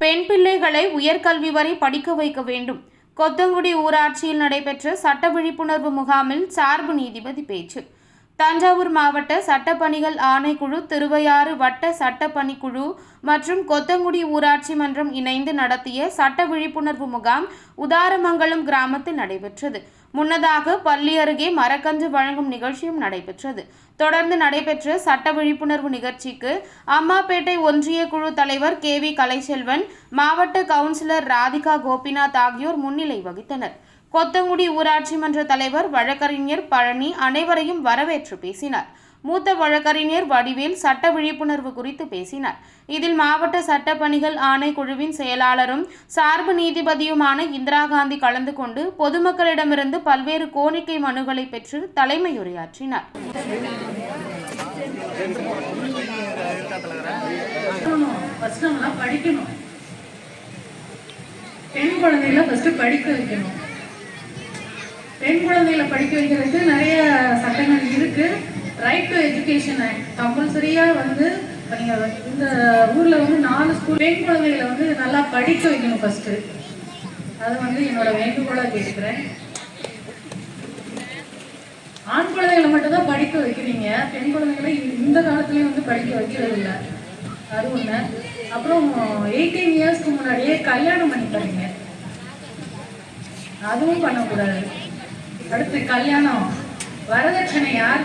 பெண் பிள்ளைகளை உயர்கல்வி வரை படிக்க வைக்க வேண்டும். கொத்தங்குடி ஊராட்சியில் நடைபெற்ற சட்ட விழிப்புணர்வு முகாமில் சார்பு நீதிபதி பேச்சு. தஞ்சாவூர் மாவட்ட சட்டப்பணிகள் ஆணைக்குழு திருவையாறு வட்ட சட்டப்பணிக்குழு மற்றும் கொத்தங்குடி ஊராட்சி மன்றம் இணைந்து நடத்திய சட்ட விழிப்புணர்வு முகாம் உதாரமங்கலம் கிராமத்தில் நடைபெற்றது. முன்னதாக பள்ளி அருகே மரக்கன்று வழங்கும் நிகழ்ச்சியும் நடைபெற்றது. தொடர்ந்து நடைபெற்ற சட்ட விழிப்புணர்வு நிகழ்ச்சிக்கு அம்மாப்பேட்டை ஒன்றிய குழு தலைவர் கே வி கலைச்செல்வன் மாவட்ட கவுன்சிலர் ராதிகா கோபிநாத் ஆகியோர் முன்னிலை வகித்தனர். கொத்தங்குடி ஊராட்சி மன்ற தலைவர் வழக்கறிஞர் பழனி அனைவரையும் வரவேற்று பேசினார். மூத்த வழக்கறிஞர் வடிவேல் சட்ட விழிப்புணர்வு குறித்து பேசினார். இதில் மாவட்ட சட்டப்பணிகள் ஆணைக்குழுவின் செயலாளரும் சார்பு நீதிபதியுமான இந்திரா காந்தி கலந்து கொண்டு பொதுமக்களிடமிருந்து பல்வேறு கோரிக்கை மனுக்களை பெற்று தலைமையுரையாற்றினார். படிக்கணும் பெண் குழந்தைகளை ஃபஸ்ட்டு படிக்க வைக்கணும். பெண் குழந்தைகளை படிக்க வைக்கிறதுக்கு நிறைய சட்டங்கள் இருக்குது ரைட் டு எஜுகேஷன் ஆக்ட் கம்பல்சரியாக வந்து இப்ப இந்த ஊரில் வந்து நாலு ஸ்கூல் பெண் குழந்தைகளை வந்து நல்லா படிக்க வைக்கணும் ஃபஸ்ட்டு அது வந்து என்னோட வேண்டுகோளாக கேட்டுக்கிறேன். ஆண் குழந்தைகளை மட்டும்தான் படிக்க வைக்கிறீங்க. பெண் குழந்தைகளை இந்த காலத்துலேயும் வந்து படிக்க வைக்கிறது இல்லை அது ஒன்று அப்புறம் எயிட்டீன் இயர்ஸ்க்கு முன்னாடியே கல்யாணம் பண்ணிப்பாருங்க அதுவும் பண்ணக்கூடாது. அடுத்து கல்யாணம். வரதட்சணை யார்